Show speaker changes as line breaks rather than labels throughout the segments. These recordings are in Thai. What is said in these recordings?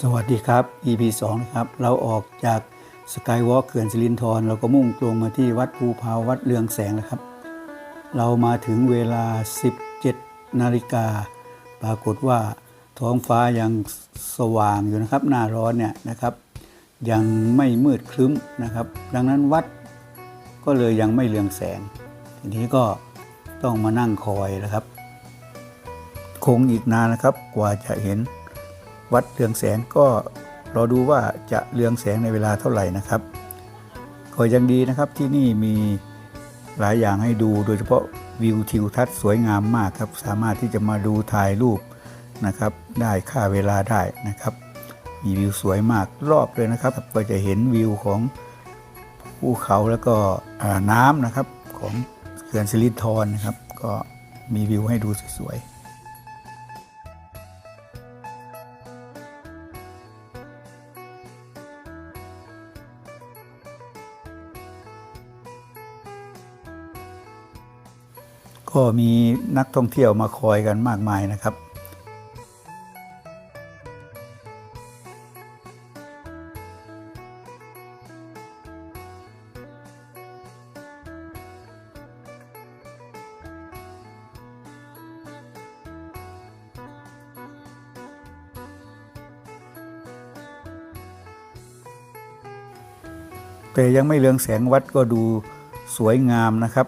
สวัสดีครับ EP 2นะครับ เราออกจากสกายวอล์กเขื่อนสิรินธรเราก็มุ่งตรงมาที่วัดภูพาววัดเรืองแสงนะครับ เรามาถึงเวลา 17 นาฬิกา ปรากฏว่าท้องฟ้ายังสว่างอยู่นะครับ หน้าร้อนเนี่ยนะครับ ยังไม่มืดครึ้มนะครับ ดังนั้นวัดก็เลยยังไม่เรืองแสง ทีนี้ก็ต้องมานั่งคอยนะครับ คงอีกนานนะครับกว่าจะเห็น วัดเรืองแสงก็รอดูว่าจะเรืองแสงในเวลาเท่าไหร่นะครับก็ยังดีนะครับที่นี่มีหลายอย่างให้ดูโดยเฉพาะวิวทิวทัศน์สวยงามมากครับ สามารถที่จะมาดูถ่ายรูปนะครับ ได้ค่าเวลาได้นะครับ มีวิวสวยมากรอบเลยนะครับ ก็จะเห็นวิวของภูเขาแล้วก็น้ำนะครับของเขื่อนสิรินธรนะครับ ก็มีวิวให้ดูสวยๆ ก็มีนักท่องเที่ยวมาคอยกันมากมายนะครับแต่ยังไม่เรืองแสงวัดก็ดูสวยงามนะครับ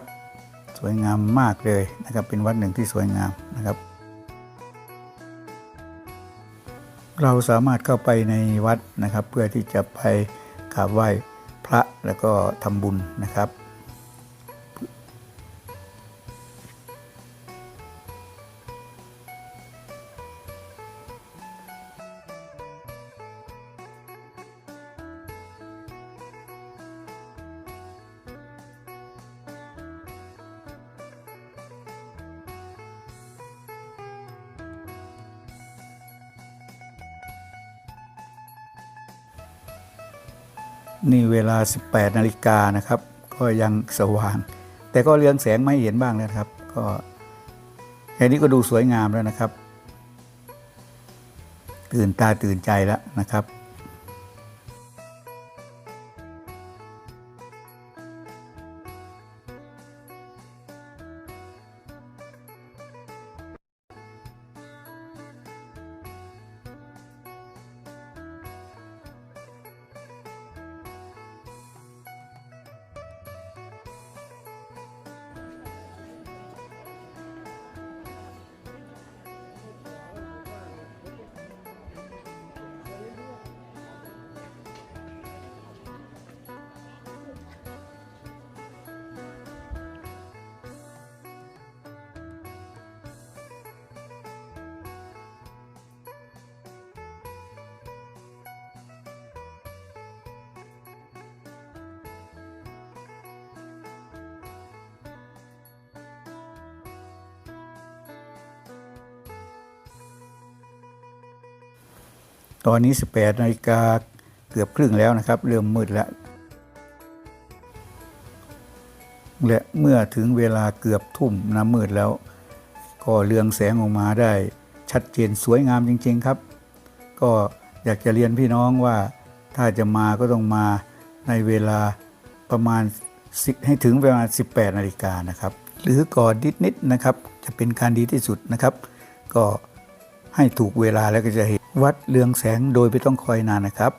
สวยงามมากเลยนะครับ เป็นวัดหนึ่งที่สวยงามนะครับ เราสามารถเข้าไปในวัดนะครับ เพื่อที่จะไปกราบไหว้พระแล้วก็ทำบุญนะครับ นี่เวลา 18นาฬิกานะครับ ก็ยังสว่าง แต่ก็เรืองแสงไม่เห็นบ้างแล้วนะครับ ก็แค่นี้ก็ดูสวยงามแล้วนะครับ ตื่นตาตื่นใจแล้วนะครับ ตอนนี้ 18นาฬิกาเกือบครึ่งแล้วนะครับ เริ่มมืดแล้ว และเมื่อถึงเวลาเกือบทุ่มน้ำมืดแล้ว ก็เรืองแสงออกมาได้ชัดเจนสวยงามจริง ๆครับ ก็อยากจะเรียนพี่น้องว่าถ้าจะมาก็ต้องมาในเวลาประมาณให้ถึงประมาณ 18นาฬิกานะครับ หรือก่อนนิดๆนะครับ จะเป็นการดีที่สุดนะครับ ก็ให้ถูกเวลาแล้วก็จะเห็น วัดเรืองแสงโดยไม่ต้องคอยนานนะครับ